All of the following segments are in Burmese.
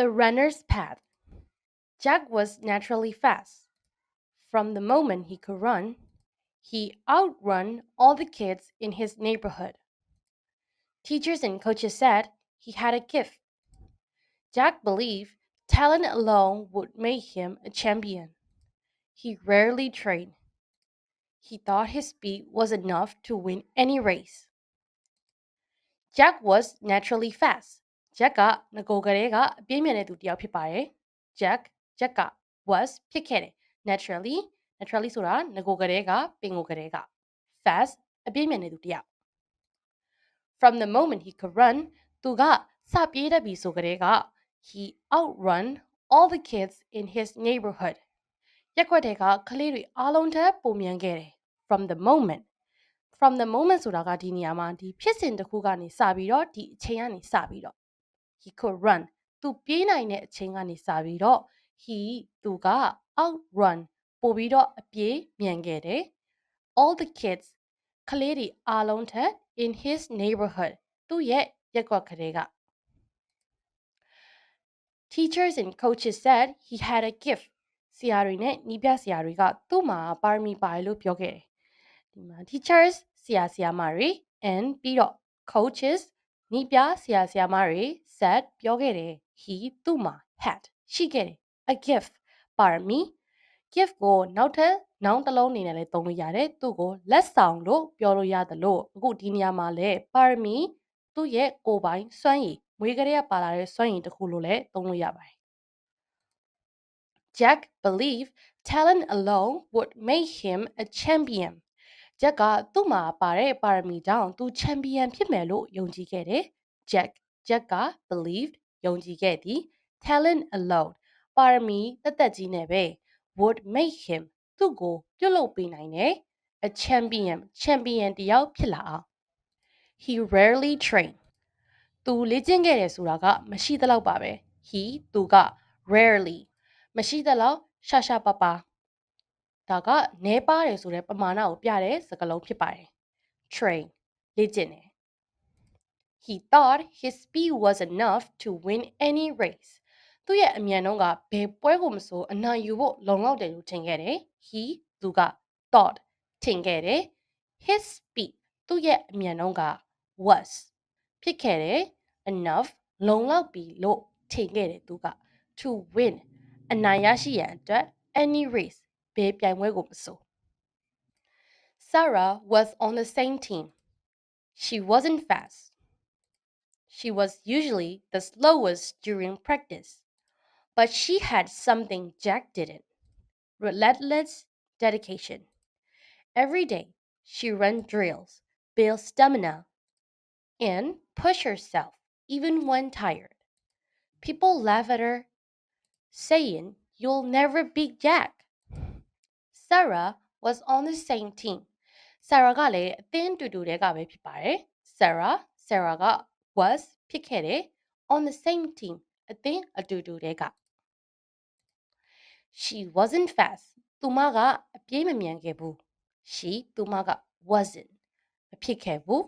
The runner's path. Jack was naturally fast. From the moment he could run, he outrun all the kids in his neighborhood. Teachers and coaches said he had a gift. Jack believed talent alone would make him a champion. He rarely trained. He thought his speed was enough to win any race. Jack was naturally fast. Jack ကငကိုကလေးကအပြင်းမြန်တဲ့သူတစ်ယောက်ဖြစ်ပါတယ်။ Jack Jack က was ဖြစ်ခဲ့တယ် naturally naturally ဆိုတာငကိုကလေးကပင်ကိုကလေးက fast အပြင်းမြန်တဲ့သူတစ်ယောက် From the moment he could run သူကစပြေးတတ်ပြီဆိုကြတဲ့က he outrun all the kids in his neighborhood ရက်ခွက်တဲ့ကကလေးတွေအားလုံးထက်ပိုမြန်ခဲ့တယ် from the moment from the moment ဆိုတာကဒီနေရာမှာဒီဖြစ်စဉ်တစ်ခုကနေစပြီးတော့ဒီအချိန်ကနေစပြီးတော့ he could run သူပြေးနိုင်တဲ့အချိန်ကနေစပြီးတော့ he သူက outrun ပို့ပြီးတော့အပြေးမြန်ခဲ့တယ် all the kids ကလေးတွေအားလုံးထက် in his neighborhood သူ့ရဲ့ရက်ကွက်ကလေးက Teachers and coaches said he had a gift ဆရာတွေနဲ့နီးပြဆရာတွေကသူ့မှာပါရမီပါတယ်လို့ပြောခဲ့တယ်ဒီမှာ teachers ဆရာဆရာမတွေ and ပြီးတော့ coaches နီးပြဆရာဆရာမတွေ said ပြောခဲ့တယ် he သူ့မှာ had ရှိခဲ့တယ် a gift ပါရမီ gift ကိုနောက်ထပ်နောင်တစ်လုံးအနေနဲ့လည်းသုံးလို့ရတယ်သူ့ကိုလက်ဆောင်လို့ပြောလို့ရတယ်လို့အခုဒီနေရာမှာလည်းပါရမီသူ့ရဲ့ကိုယ်ပိုင်စွမ်းရည်မွေးကလေးကပါလာတဲ့စွမ်းရည်တစ်ခုလို့လည်းသုံးလို့ရပါတယ် Jack believed talent alone would make him a champion. Jack ကသူ့မှာပါတဲ့ပါရမီကြောင့်သူချန်ပီယံဖြစ်မယ်လို့ယုံကြည်ခဲ့တယ်။ Jack Jack က believed ယုံကြည်ခဲ့သည် talent alone ပါရမီတက်တက်ကြီးနဲ့ပဲ would make him သူ့ကိုပြုတ်လုပ်ပေးနိုင်တယ် a champion champion တယောက်ဖြစ်လာအောင် he rarely trained သူလေ့ကျင့်ခဲ့တယ်ဆိုတာက မရှိသလောက်ပါပဲ he သူက rarely မရှိသလောက်ရှာရှာပါပါ ဒါကနဲပါတယ်ဆိုတဲ့ပမာဏကိုပြတဲ့စကားလုံးဖြစ်ပါတယ် train လေ့ကျင့်တယ် He thought his speed was enough to win any race သူ့ရဲ့အမြန်နှုန်းကဘယ်ပွဲကိုမဆိုအနိုင်ယူဖို့လုံလောက်တယ်လို့ထင်ခဲ့တယ် He သူက thought ထင်ခဲ့တယ် His speed သူ့ရဲ့အမြန်နှုန်းက was ဖြစ်ခဲ့တယ် enough လုံလောက်ပြီလို့ထင်ခဲ့တယ်သူက to win အနိုင်ရရှိရန်အတွက် any race ဘယ်ပြိုင်ပွဲကိုမဆို Sarah was on the same team. She wasn't fast. She was usually the slowest during practice, but she had something Jack didn't relentless dedication. Every day, she ran drills, built stamina, and pushed herself even when tired. People laugh at her saying, You'll never beat Jack. Sarah was on the same team. Sarah ကလည်းအသင်းတူတူတည်းကပဲဖြစ်ပါတယ်။ Sarah Sarah က was ဖြစ်ခဲ့တယ် on the same team အသင်းအတူတူတည်းက She wasn't fast သူမကအပြေးမမြန်ခဲ့ဘူး She သူမက wasn't မဖြစ်ခဲ့ဘူး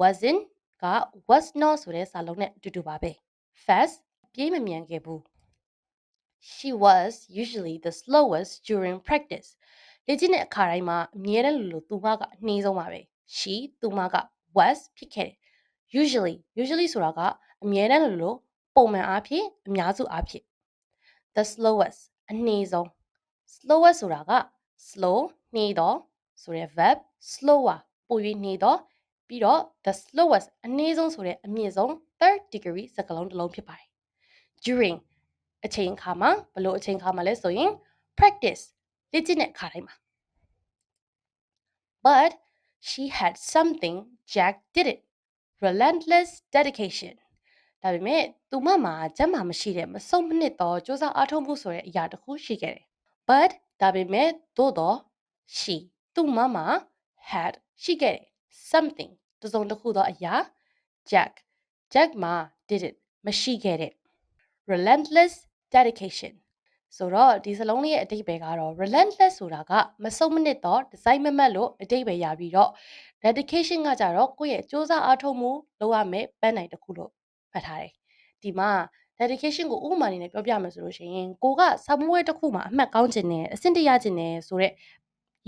wasn't က was not ဆိုတဲ့စာလုံးနဲ့အတူတူပါပဲ fast အပြေးမမြန်ခဲ့ဘူး She was usually the slowest during practice. လေ့ကျင့်တဲ့အခါတိုင်းမှာအမြဲတမ်းလိုလိုသူမကအနှေးဆုံးပါပဲ။ She သူမက was ဖြစ်ခဲ့တယ်။ Usually usually ဆိုတာကအမြဲတမ်းလိုလိုပုံမှန်အားဖြင့်အများစုအားဖြင့် the slowest အနှေးဆုံး slowest ဆိုတာက slow နှေးတော့ဆိုတဲ့ verb slower ပို၍နှေးတော့ပြီးတော့ the slowest အနှေးဆုံးဆိုတဲ့အမြင့်ဆုံး third degree စကားလုံးတစ်လုံးဖြစ်ပါတယ် during အချိန်အခါမှာဘယ်လိုအချိန်အခါမှာလဲဆိုရင် practice လေ့ကျင့်တဲ့အခါတိုင်းမှာ but she had something Jack didn't relentless dedication ဒါပေမဲ့သူမမှာကျမ်းမာမရှိတဲ့မဆုံးမနစ်သောစ조사အားထုတ်မှုဆိုတဲ့အရာတစ်ခုရှိခဲ့တယ် but ဒါပေမဲ့သို့တော့ she သူမမှာ had ရှိခဲ့တယ် something တစ်စုံတစ်ခုသောအရာ Jack Jack မှာ didn't မရှိခဲ့တဲ့ relentless dedication ဆိုတော့ဒီစလုံးလေးရဲ့အတိတ်ပဲကတော့ relentless ဆိုတာကမဆုံးမနစ်တော့ design မမတ်လို့အတိတ်ပဲရပြီးတော့ dedication ကကြတော့ကိုယ့်ရဲ့စ조사အားထုတ်မှုလုပ်ရမယ်ပန်းနိုင်တစ်ခုလို့ဖတ်ထားတယ်ဒီမှာ dedication ကိုဥပမာအနေနဲ့ပြောပြမယ်ဆိုလို့ရှိရင်ကိုကစာမွေးတစ်ခုမှာအမှတ်ကောင်းခြင်းနဲ့အဆင့်တရခြင်းနဲ့ဆိုတော့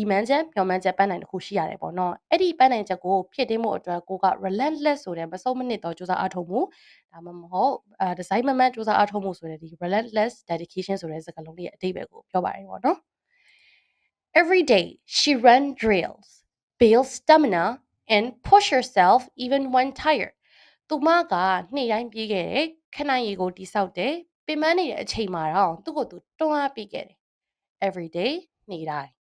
ဒီမှန်ချက်မျှော်မှန်းချက်ပန်းနိုင်တစ်ခုရှိရတယ်ပေါ့နော်အဲ့ဒီပန်းနိုင်ချက်ကိုဖြစ်တင်းမှုအတွက်ကိုက relentless ဆိုတဲ့မဆုံးမနစ်တော့စူးစမ်းအားထုတ်မှုဒါမှမဟုတ်အဲ design မမတ်စူးစမ်းအားထုတ်မှုဆိုတဲ့ဒီ relentless dedication ဆိုတဲ့စကားလုံးလေးရဲ့အဓိပ္ပာယ်ကိုပြောပါတယ်ပေါ့နော် Every day she ran drills build stamina and push herself even when tired သူမကနေ့တိုင်းပြေးခဲ့တယ်ခဏရည်ကိုတိဆောက်တယ်ပင်ပန်းနေတဲ့အချိန်မှာတော့သူ့ကိုယ်သူတွန်းအားပေးခဲ့တယ် every day နေ့တိုင်း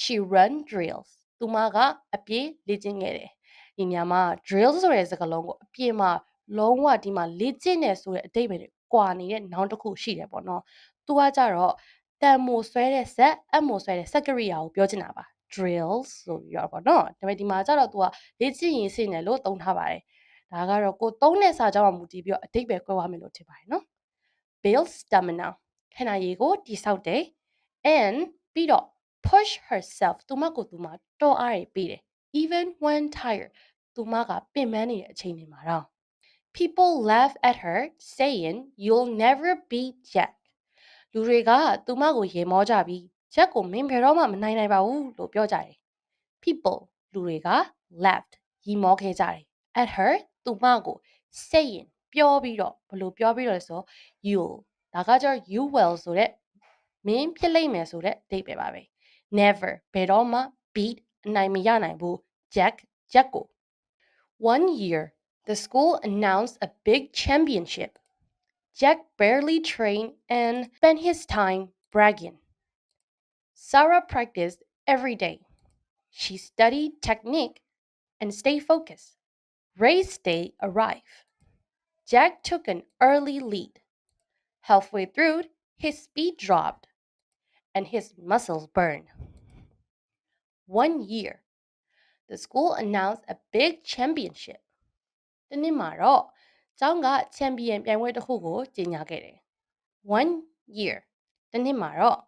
she run drills သူမကအပြေးလေ့ကျင့်ခဲ့တယ်ဒီညမှာ drill ဆိုတဲ့စကားလုံးကိုအပြေးမှာလုံးဝဒီမှာလေ့ကျင့်နေဆိုတဲ့အတိတ်ပဲကွာနေတဲ့နောင်တစ်ခုရှိတယ်ပေါ့နော်သူကကြတော့တန်မိုဆွဲတဲ့ဆက်အမိုဆွဲတဲ့စက်ကရိယာကိုပြောချင်တာပါ drills ဆိုပြီးတော့ပေါ့နော်ဒါပေမဲ့ဒီမှာကျတော့ तू ကလေ့ကျင့်ရင်စိနေလို့သုံးထားပါတယ်ဒါကတော့ကိုသုံးတဲ့စာကြောင်းမှာမူတည်ပြီးတော့အတိတ်ပဲကွဲသွားမယ်လို့ထင်ပါတယ်နော် build stamina ခန္ဓာရည်ကိုတိဆောက်တယ် and ပြီးတော့ push herself သူမကိုသူမတော်အားရပေးတယ် even when tired သူမကပင်ပန်းနေတဲ့အချိန်တွေမှာတော့ people laugh at her saying you'll never beat Jack လူတွေကသူမကိုရေမောကြပြီး Jack ကိုမင်းဘယ်တော့မှမနိုင်နိုင်ပါဘူးလို့ပြောကြတယ် people လူတွေက laughed ရီမောခဲ့ကြတယ် at her သူမကို saying ပြောပြီးတော့ဘလို့ပြောပြီးတော့လဲဆို you ဒါကကြတော့ you will ဆိုတဲ့မင်းဖြစ်လိမ့်မယ်ဆိုတဲ့အဓိပ္ပာယ်ပါပဲ never bir olma beat naimiyanaibu jack jaku. One year, the school announced a big championship. Jack barely trained and spent his time bragging. Sarah practiced every day. She studied technique and stayed focused. Race day arrived. Jack took an early lead. Halfway through, his speed dropped and his muscles burned One year, the school announced a big championship. တနေ့မှာတော့ကျောင်းကချန်ပီယံပြိုင်ပွဲတစ်ခုကိုကြေညာခဲ့တယ်။ One year တနေ့မှာတော့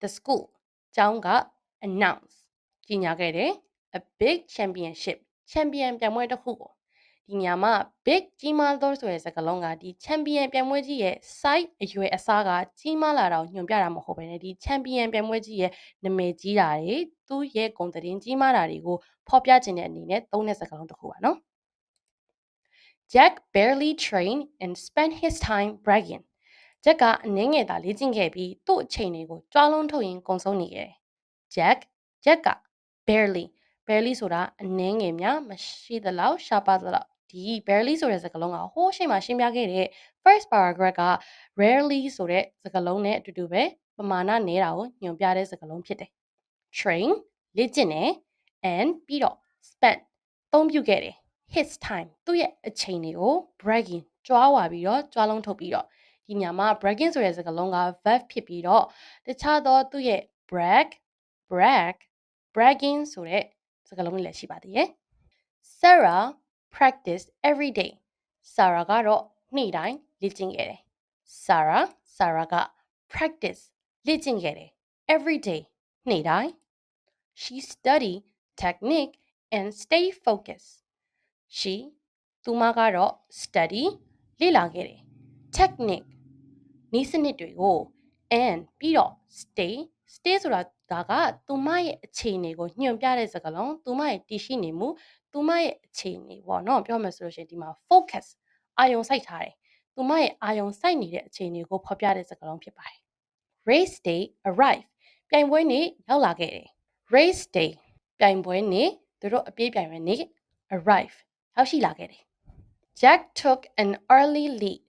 the school ကျောင်းက announce ကြေညာခဲ့တယ် a big championship ချန်ပီယံပြိုင်ပွဲတစ်ခုကို ဒီညမှာ big ကြီးမားသောဆိုတဲ့စကားလုံးကဒီ champion ပြိုင်ပွဲကြီးရဲ့ size အရွယ်အစားကကြီးမားလာတာကိုညွှန်ပြတာမဟုတ်ဘဲねဒီ champion ပြိုင်ပွဲကြီးရဲ့နာမည်ကြီးတာတွေသူ့ရဲ့ဂုဏ်သတင်းကြီးမားတာတွေကိုဖော်ပြခြင်းတဲ့အနေနဲ့သုံးတဲ့စကားလုံးတစ်ခုပါနော် Jack barely trained and spent his time bragging. Jack ကအနည်းငယ်သာလေ့ကျင့်ခဲ့ပြီးသူ့အချိန်တွေကိုကြွားလုံးထုတ်ရင်းကုံဆုံးနေခဲ့တယ်။ Jack Jack က barely barely ဆိုတာအနည်းငယ်များမရှိသလောက်ရှားပါသလောက် ဒီ barely ဆိုတဲ့စကားလုံးကဟိုးရှေ့မှာရှင်းပြခဲ့တဲ့ first paragraph က rarely ဆိုတဲ့စကားလုံးနဲ့အတူတူပဲပမာဏနည်းတာကိုညွှန်ပြတဲ့စကားလုံးဖြစ်တယ် train လေ့ကျင့်တယ် and ပြီးတော့ spend သုံးပြုခဲ့တယ် his time သူ့ရဲ့အချိန်တွေကို bragging ကြွားဝါပြီးတော့ကြွားလုံးထုတ်ပြီးတော့ဒီညမှာ bragging ဆိုတဲ့စကားလုံးက verb ဖြစ်ပြီးတော့တခြားသောသူ့ရဲ့ brag brag bragging ဆိုတဲ့စကားလုံးလေးလည်းရှိပါသေးတယ် Sarah practiced every day Sarah ကတော့နေ့တိုင်းလေ့ကျင့်ခဲ့တယ် Sarah Sarah က practice လေ့ကျင့်ခဲ့တယ် every day နေ့တိုင်း she studied technique and stay focused she သူမကတော့ study လေ့လာခဲ့တယ် technique နည်းစနစ်တွေကို and ပြီးတော့ stay stay ဆိုတာဒါကသူမရဲ့အခြေအနေကိုညွှန်ပြတဲ့စကားလုံးသူမရဲ့တည်ရှိနေမှု သူမရဲ့အခြေအနေပေါ့နော်ပြောမယ်ဆိုလို့ရှိရင်ဒီမှာ focus အာယုံစိုက်ထားတယ်သူမရဲ့အာယုံစိုက်နေတဲ့အခြေအနေကိုဖော်ပြတဲ့စကားလုံးဖြစ်ပါတယ် race day arrive ပြိုင်ပွဲနေ့ရောက်လာခဲ့တယ် race day ပြိုင်ပွဲနေ့သူတို့အပြေးပြိုင်ပွဲနေ့ arrive ရောက်ရှိလာခဲ့တယ် Jack took an early lead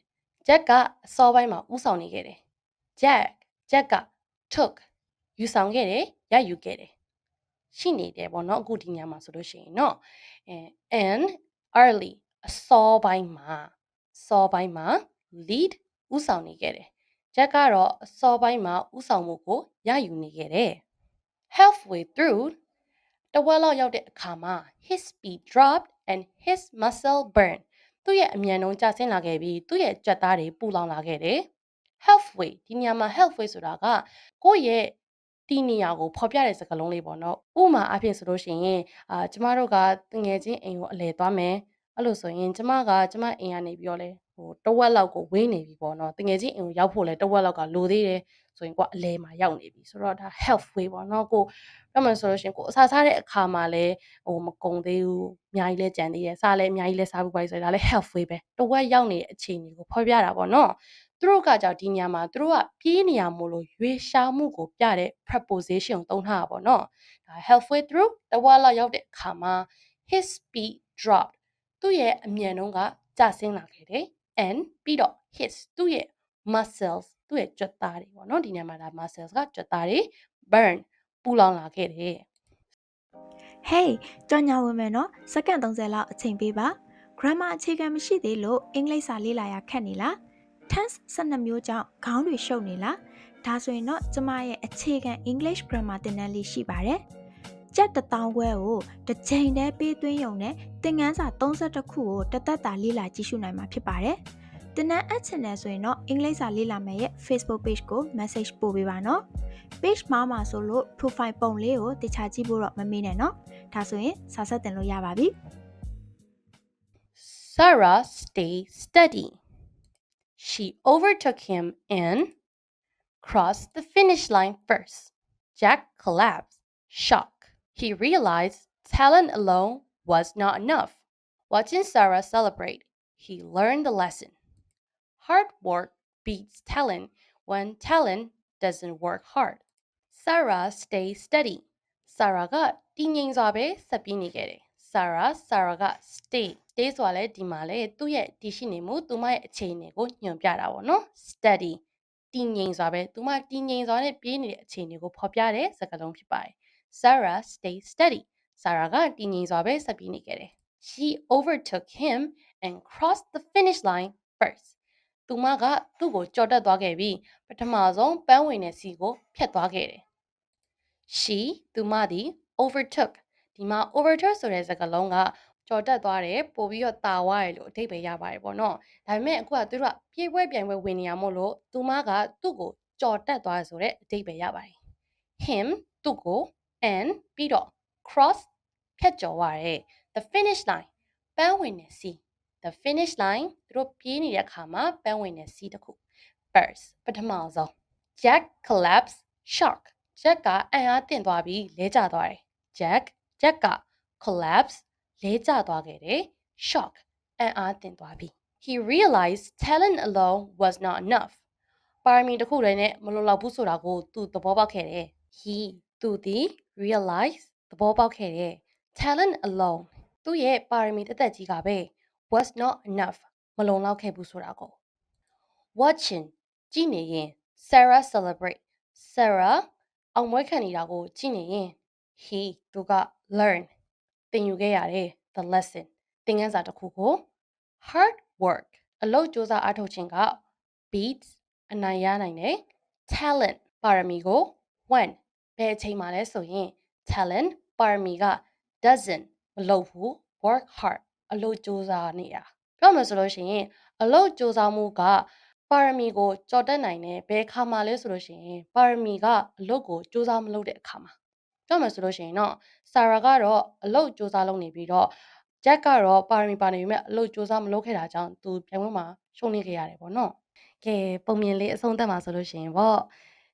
Jack ကအစောပိုင်းမှာဦးဆောင်နေခဲ့တယ် Jack Jack က took ယူဆောင်ခဲ့တယ်ရယူခဲ့တယ် ရှိနေတယ်ပေါ့နော်အခုဒီညမှာဆိုလို့ရှိရင်เนาะအဲ and early အစောပိုင်းမှာအစောပိုင်းမှာ lead ဦးဆောင်နေခဲ့တယ် Jack ကတော့အစောပိုင်းမှာဦးဆောင်မှုကိုရယူနေခဲ့တယ် halfway through တဝက်လောက်ရောက်တဲ့အခါမှာ his speed dropped and his muscle burned သူ့ရဲ့အမြန်နှုန်းကျဆင်းလာခဲ့ပြီးသူ့ရဲ့ကြွက်သားတွေပူလောင်လာခဲ့တယ် halfway ဒီနေရာမှာ halfway ဆိုတာကကိုယ့်ရဲ့ တီနေရာကိုဖော်ပြတဲ့စကားလုံးလေးပေါ့နော်ဥမာအဖြစ်ဆိုလို့ရှိရင်အာကျမတို့ကတငယ်ချင်းအိမ်ကိုအလဲသွားမယ်အဲ့လိုဆိုရင်ကျမကကျမအိမ်ကနေပြီးတော့လဲဟိုတဝက်လောက်ကိုဝင်းနေပြီပေါ့နော်တငယ်ချင်းအိမ်ကိုရောက်ဖို့လဲတဝက်လောက်ကလိုသေးတယ်ဆိုရင်ကိုကအလဲမှာရောက်နေပြီဆိုတော့ဒါ halfway ပေါ့နော်ကိုပြောမှဆိုလို့ရှိရင်ကိုအစားစားတဲ့အခါမှာလဲဟိုမကုံသေးဘူးအများကြီးလဲကြံသေးတယ်စားလဲအများကြီးလဲစားဖို့ပါဆိုတော့ဒါလဲ halfway ပဲတဝက်ရောက်နေတဲ့အခြေအနေကိုဖော်ပြတာပေါ့နော် သူတို့ကကြောင့်ဒီညမှာသူတို့ကပြေးနေရမို့လို့ရွေရှားမှုကိုပြတဲ့ preposition ကိုသုံးထားတာပေါ့နော်ဒါ halfway through တဝက်လောက်ရောက်တဲ့အခါမှာ his speed dropped သူ့ရဲ့အမြန်နှုန်းကကျဆင်းလာခဲ့တယ် and ပြီးတော့ his သူ့ရဲ့ muscles သူ့ရဲ့ကြွက်သားတွေပေါ့နော်ဒီနေရာမှာဒါ muscles ကကြွက်သားတွေ burn ပူလောင်လာခဲ့တယ် Hey ကြော်ညာဝင်မယ်နော်စက္ကန့်30လောက်အချိန်ပေးပါ grammar အခြေခံမရှိသေးလို့အင်္ဂလိပ်စာလေ့လာရခက်နေလား tense 12မျိုးကြောင့်ခေါင်းတွေရှုပ်နေလားဒါဆိုရင်တော့ကျမရဲ့အခြေခံ English grammar သင်တန်းလေးရှိပါတယ်ကြက်တစ်တောင်းခွဲကိုတစ်ချိန်တည်းပေးသွင်းရုံနဲ့သင်ခန်းစာ32ခုကိုတစ်သက်တာလေ့လာကြည့်ရှုနိုင်မှာဖြစ်ပါတယ်သင်တန်းအပ်ချင်တယ်ဆိုရင်တော့အင်္ဂလိပ်စာလေ့လာမယ်ရဲ့ Facebook page ကို message ပို့ပေးပါနော် page မှာမှာဆိုလို့ profile ပုံလေးကိုတခြားကြည့်ဖို့တော့မမေ့နဲ့နော်ဒါဆိုရင်စာဆက်တင်လို့ရပါပြီ Sarah stayed steady. She overtook him and crossed the finish line first. Jack collapsed, shocked. He realized talent alone was not enough. Watching Sarah celebrate, he learned the lesson. Hard work beats talent when talent doesn't work hard. Sarah stayed steady. Sarah가 띵인 zabe 삽빈이 게래. Sarah Sarah က stay stay ဆိုတာလေဒီမှာလေသူ့ရဲ့တည်ရှိနေမှုသူမရဲ့အခြေအနေကိုညွှန်ပြတာပေါ့နော် steady တည်ငြိမ်စွာပဲသူမတည်ငြိမ်စွာနဲ့ပြေးနေတဲ့အခြေအနေကိုဖော်ပြတဲ့စကားလုံးဖြစ်ပါတယ် Sarah stay steady Sarah ကတည်ငြိမ်စွာပဲဆက်ပြီးနေခဲ့တယ် She overtook him and crossed the finish line first သူမကသူ့ကိုကြော်တက်သွားခဲ့ပြီးပထမဆုံးပန်းဝင်တဲ့စီကိုဖျက်သွားခဲ့တယ် she သူမသည် overtook ဒီမှာ overtook ဆိုတဲ့စကားလုံးကကြော်တက်သွားတယ်ပို့ပြီးတော့တာဝါရလို့အဓိပ္ပာယ်ရပါတယ်ပေါ့နော်ဒါပေမဲ့အခုကသူတို့ကပြေးပွဲပြိုင်ပွဲဝင်နေရမို့လို့သူမကသူ့ကိုကြော်တက်သွားဆိုတဲ့အဓိပ္ပာယ်ရပါတယ် him သူ့ကို and ပြီးတော့ cross ဖြတ်ကျော်ရတယ် the finish line ပန်းဝင်တဲ့စီ the finish line သူတို့ပြေးနေတဲ့အခါမှာပန်းဝင်တဲ့စီတစ်ခု first ပထမဆုံး Jack collapsed shock Jack ကအံ့အားသင့်သွားပြီးလဲကျသွားတယ် Jack Jack က collapse လဲကျသွားခဲ့တယ် shock အံ့အားသင့်သွားပြီး He realized talent alone was not enough ပါရမီတစ်ခုတည်းနဲ့မလုံလောက်ဘူးဆိုတာကိုသူသဘောပေါက်ခဲ့တယ် He သူသည် realize သဘောပေါက်ခဲ့တယ် talent alone သူ့ရဲ့ပါရမီတစ်သက်ကြီးကပဲ was not enough မလုံလောက်ခဲ့ဘူးဆိုတာကို watching ကြည့်နေရင် Sarah celebrate Sarah အောင်ပွဲခံနေတာကိုကြည့်နေရင် he သူက learn သင်ယူခဲ့ရတယ် the lesson သင်ခန်းစာတစ်ခုကို hard work အလုပ်ကြိုးစားအားထုတ်ခြင်းက beats အနိုင်ရနိုင်တယ် talent ပါရမီကို when ဘယ်အချိန်မှလဲဆိုရင် talent ပါရမီက doesn't မလုပ်ဘူး work hard အလုပ်ကြိုးစားနေတာပြောမှဆိုလို့ရှိရင်အလုပ်ကြိုးစားမှုကပါရမီကိုကြော်တက်နိုင်တယ်ဘယ်အခါမှလဲဆိုလို့ရှိရင်ပါရမီကအလုပ်ကိုစူးစမ်းမလုပ်တဲ့အခါမှာ ပြောမှဆိုလို့ရှိရင်တော့ဆာရာကတော့အလုပ်စူးစမ်းလုပ်နေပြီးတော့ဂျက်ကတော့ပါရမီပါနေပြီမဲ့အလုပ်စူးစမ်းမလုပ်ခဲ့တာကြောင့်သူပြိုင်ပွဲမှာရှုံးနေခဲ့ရတယ်ပေါ့နော်ကဲပုံမြင်လေးအဆုံးသတ်မှာဆိုလို့ရှိရင်ပေါ့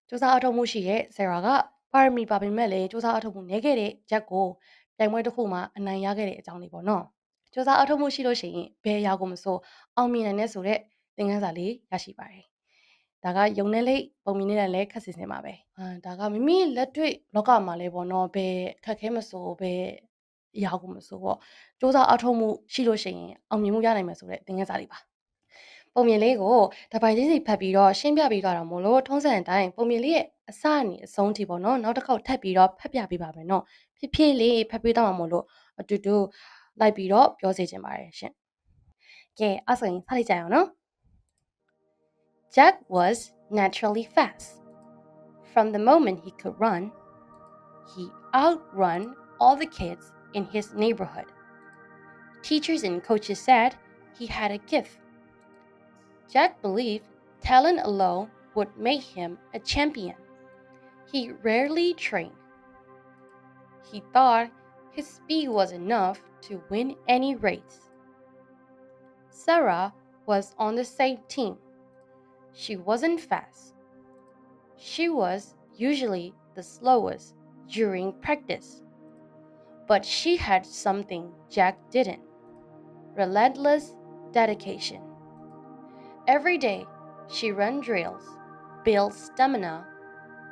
စူးစမ်းအထောက်မှုရှိရဲ့ဆရာကပါရမီပါပေမဲ့လည်းစူးစမ်းအထောက်မှုနေခဲ့တဲ့ဂျက်ကိုပြိုင်ပွဲတစ်ခုမှာအနိုင်ရခဲ့တဲ့အကြောင်းလေးပေါ့နော်စူးစမ်းအထောက်မှုရှိလို့ရှိရင်ဘယ်အရာကိုမဆိုအောင်မြင်နိုင်တဲ့ဆိုတဲ့သင်ခန်းစာလေးရရှိပါတယ်။ ဒါကယုံနဲ့လိတ်ပုံမြင်နေတဲ့လဲခက်စင်စင်ပါပဲ။အာဒါကမိမိလက်တွေ့လောကမှာလဲပေါ့နော်ဘယ်ခက်ခဲမဆိုဘယ်အရာကိုမဆိုပေါ့စ조사အထောက်မှုရှိလို့ရှိရင်အောင်မြင်မှုရနိုင်မယ်ဆိုတဲ့သင်ခန်းစာလေးပါ။ပုံမြင်လေးကိုတပိုင်လေးစီဖတ်ပြီးတော့ရှင်းပြပြီးတော့မို့လို့ထုံးစံအတိုင်းပုံမြင်လေးရဲ့အစအနေအဆုံးထိပေါ့နော်နောက်တစ်ခေါက်ထပ်ပြီးတော့ဖတ်ပြပေးပါမယ်နော်။ဖြည်းဖြည်းလေးဖတ်ပေးတော့မှာမို့လို့အတူတူလိုက်ပြီးတော့ပြောစေချင်ပါတယ်ရှင်။ကဲအဲ့ဆိုရင်စလိုက်ကြရအောင်နော်။ Jack was naturally fast. From the moment he could run, he outrun all the kids in his neighborhood. Teachers and coaches said he had a gift. Jack believed talent alone would make him a champion. He rarely trained. He thought his speed was enough to win any race. Sarah was on the same team. She wasn't fast. She was usually the slowest during practice. But she had something Jack didn't relentless dedication. Every day, she ran drills, built stamina,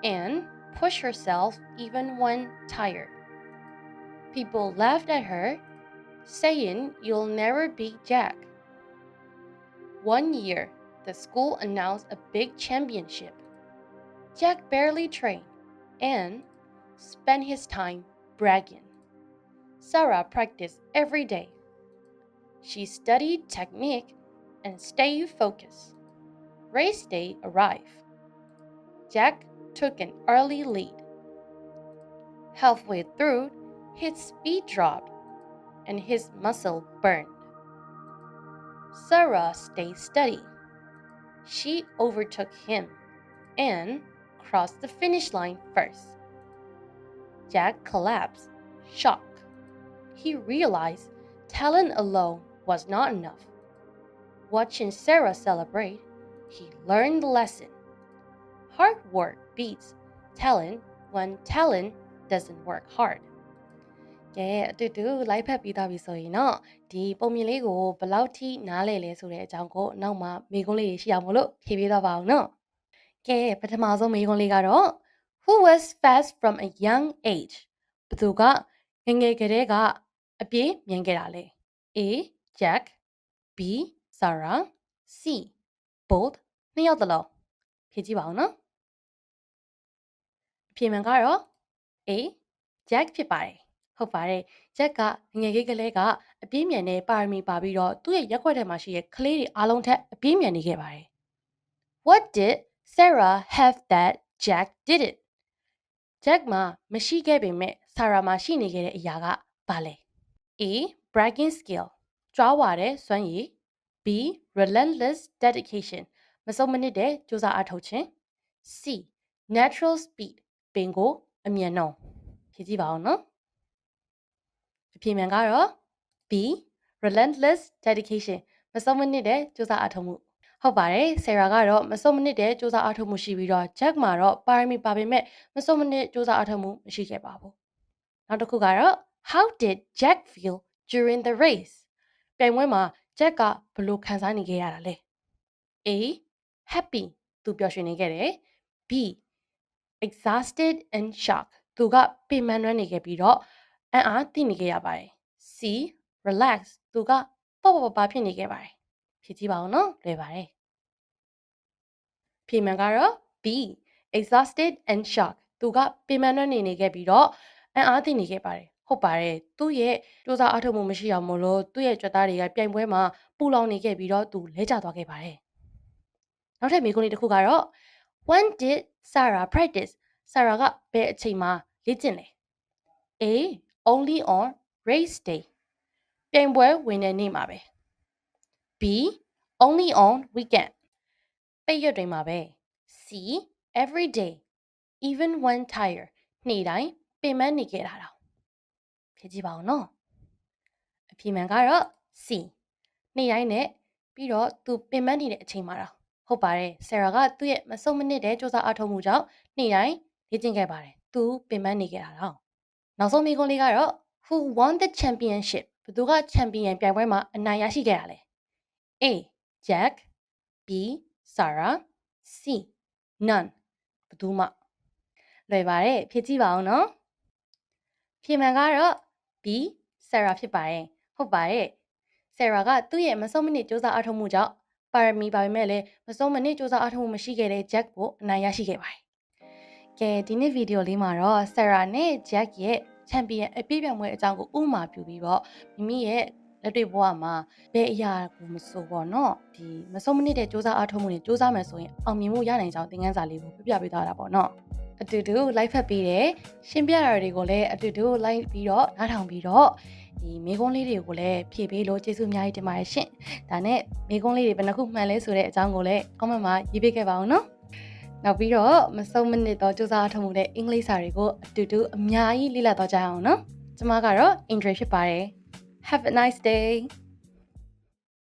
and pushed herself even when tired. People laughed at her, saying, You'll never beat Jack. One year, the school announced a big championship. Jack barely trained and spent his time bragging. Sarah practiced every day. She studied technique and stayed focused. Race day arrived. Jack took an early lead. Halfway through, his speed dropped and his muscle burned. Sarah stayed steady. She overtook him and crossed the finish line first. Jack collapsed, shocked. He realized talent alone was not enough. Watching Sarah celebrate, he learned the lesson. Hard work beats talent when talent doesn't work hard. ကဲအတူတူလိုက်ဖက်ပြီးသားပြီဆိုရင်တော့ဒီပုံမြင်လေးကိုဘယ်လောက်ထိနားလဲလဲဆိုတဲ့အကြောင်းကိုနောက်မှမေးခွန်းလေးတွေရှိအောင်မလို့ဖြေပေးတော့ပါအောင်နော်။ကဲပထမဆုံးမေးခွန်းလေးကတော့ Who was fast from a young age ဘသူကငယ်ငယ်ကတည်းကအပြေးမြင်ခဲ့တာလဲ A Jack B Sarah C both နှစ်ယောက်သလုံးဖြေကြည့်ပါဦးနော်အဖြေမှန်ကတော့ A Jack ဖြစ်ပါတယ် ဟုတ်ပါတယ် Jack ကငယ်ငယ်ကလေးကအပြေးမြန်တဲ့ပါရမီပါပြီးတော့သူ့ရဲ့ရက်ွက်ထဲမှာရှိတဲ့ကလေးတွေအားလုံးထက်အပြေးမြန်နေခဲ့ပါတယ် What did Sarah have that Jack didn't Jack မှာမရှိခဲ့ပေမဲ့ Sarah မှာရှိနေခဲ့တဲ့အရာကဘာလဲ A bragging skill ကြွားဝါတဲ့စွမ်းရည် B relentless dedication မစုံမနစ်တဲ့ကြိုးစားအားထုတ်ခြင်း C natural speed ပင်ကိုအမြန်နှုန်းဖြည့်ကြည့်ပါအောင်နော် အဖြေမှန်ကတော့ B relentless dedication မစုံမနစ်တဲ့ကြိုးစားအားထုတ်မှုဟုတ်ပါတယ်ဆယ်ရာကတော့မစုံမနစ်တဲ့စူးစမ်းအားထုတ်မှုရှိပြီးတော့ Jack မှာတော့ပါရမီပါပေမဲ့မစုံမနစ်စူးစမ်းအားထုတ်မှုမရှိခဲ့ပါဘူးနောက်တစ်ခုကတော့ How did Jack feel during the race ပြိုင်ပွဲမှာ Jack ကဘယ်လိုခံစားနေခဲ့ရတာလဲ A happy သူပျော်ရွှင်နေခဲ့တယ် B exhausted and shocked သူကပင်ပန်းနှွမ်းနေခဲ့ပြီးတော့ အံ့အားသင့်နေခဲ့ရပါတယ် C relax သူကပေါ့ပေါ့ပါဖြစ်နေခဲ့ပါတယ်ဖြည့်ကြည့်ပါဦးနော်လွယ်ပါတယ်ဖြေမှန်ကတော့ B exhausted and shocked သူကပင်ပန်းနှွမ်းနေနေခဲ့ပြီးတော့အံ့အားသင့်နေခဲ့ပါတယ်ဟုတ်ပါတယ်သူ့ရဲ့စူးစမ်းအားထုတ်မှုမရှိအောင်မလို့သူ့ရဲ့ကြွက်သားတွေကပြိုင်ပွဲမှာပူလောင်နေခဲ့ပြီးတော့သူလဲကျသွားခဲ့ပါတယ်နောက်ထပ်မိကုန်းလေးတစ်ခုကတော့ when did Sarah practice Sarah ကဘယ်အချိန်မှာလေ့ကျင့်လဲ A only on race day ပြိုင်ပွဲဝင်တဲ့နေ့မှာပဲ B only on weekend ပိတ်ရက်တွေမှာပဲ C every day even when tired နေ့တိုင်းပင်ပန်းနေခဲ့တာတော့ဖြည့်ကြည့်ပါဦးနော်အဖြေမှန်ကတော့ C နေ့တိုင်းနဲ့ပြီးတော့သူပင်ပန်းနေတဲ့အချိန်မှာတော့ဟုတ်ပါတယ်ဆရာကသူ့ရဲ့မဆုံးမနစ်တဲ့စူးစမ်းအားထုတ်မှုကြောင့်နေ့တိုင်းလေ့ကျင့်ခဲ့ပါတယ်သူပင်ပန်းနေခဲ့တာတော့ နောက်ဆုံးမိကုန်းလေးကတော့ who won the championship ဘယ်သူကချန်ပီယံပြိုင်ပွဲမှာအနိုင်ရရှိခဲ့တာလဲ A Jack B Sarah C none ဘယ်သူမှလွယ်ပါတယ်ဖြည့်ကြည့်ပါအောင်နော်ဖြေမှန်ကတော့ B Sarah ဖြစ်ပါတယ်ဟုတ်ပါတယ် Sarah ကသူ့ရဲ့မဆုံးမနစ်စူးစမ်းအားထုတ်မှုကြောင့်ပါရမီပါပေမဲ့လည်းမဆုံးမနစ်စူးစမ်းအားထုတ်မှုမရှိခဲ့တဲ့ Jack ကိုအနိုင်ရရှိခဲ့ပါတယ် ကဲဒီနေ့ဗီဒီယိုလေးမှာတော့ Sarah နဲ့ Jack ရဲ့ချန်ပီယံအပြည့်ပြိုင်ပွဲအကြောင်းကိုဥမာပြုပြီးတော့မိမိရဲ့လက်တွေ့ဘဝမှာဘယ်အရာကိုမဆိုပေါ့နော်ဒီမဆုံးမနစ်တဲ့စူးစမ်းအားထုတ်မှုတွေစူးစမ်းမယ်ဆိုရင်အောင်မြင်မှုရနိုင်ကြောင်းသင်ခန်းစာလေးကိုပြပြပေးသွားတာပေါ့နော်အတူတူ live ဖတ်ပြီးတယ်ရှင်းပြတာတွေကိုလည်းအတူတူ live ပြီးတော့နားထောင်ပြီးတော့ဒီမိကုန်းလေးတွေကိုလည်းဖြည့်ပေးလို့ကျေးဇူးအများကြီးတင်ပါတယ်ရှင်ဒါနဲ့မိကုန်းလေးတွေဘယ်နှခုမှန်လဲဆိုတဲ့အကြောင်းကိုလည်း comment မှာရေးပေးခဲ့ပါအောင်နော် နောက်ပြီးတော့မဆုံးမနစ်တော့စူးစမ်းအားထုတ်မှုတဲ့အင်္ဂလိပ်စာတွေကိုအတူတူအများကြီးလေ့လာတော့ကြအောင်နော်ကျမကတော့ English ဖြစ်ပါတယ် Have a nice day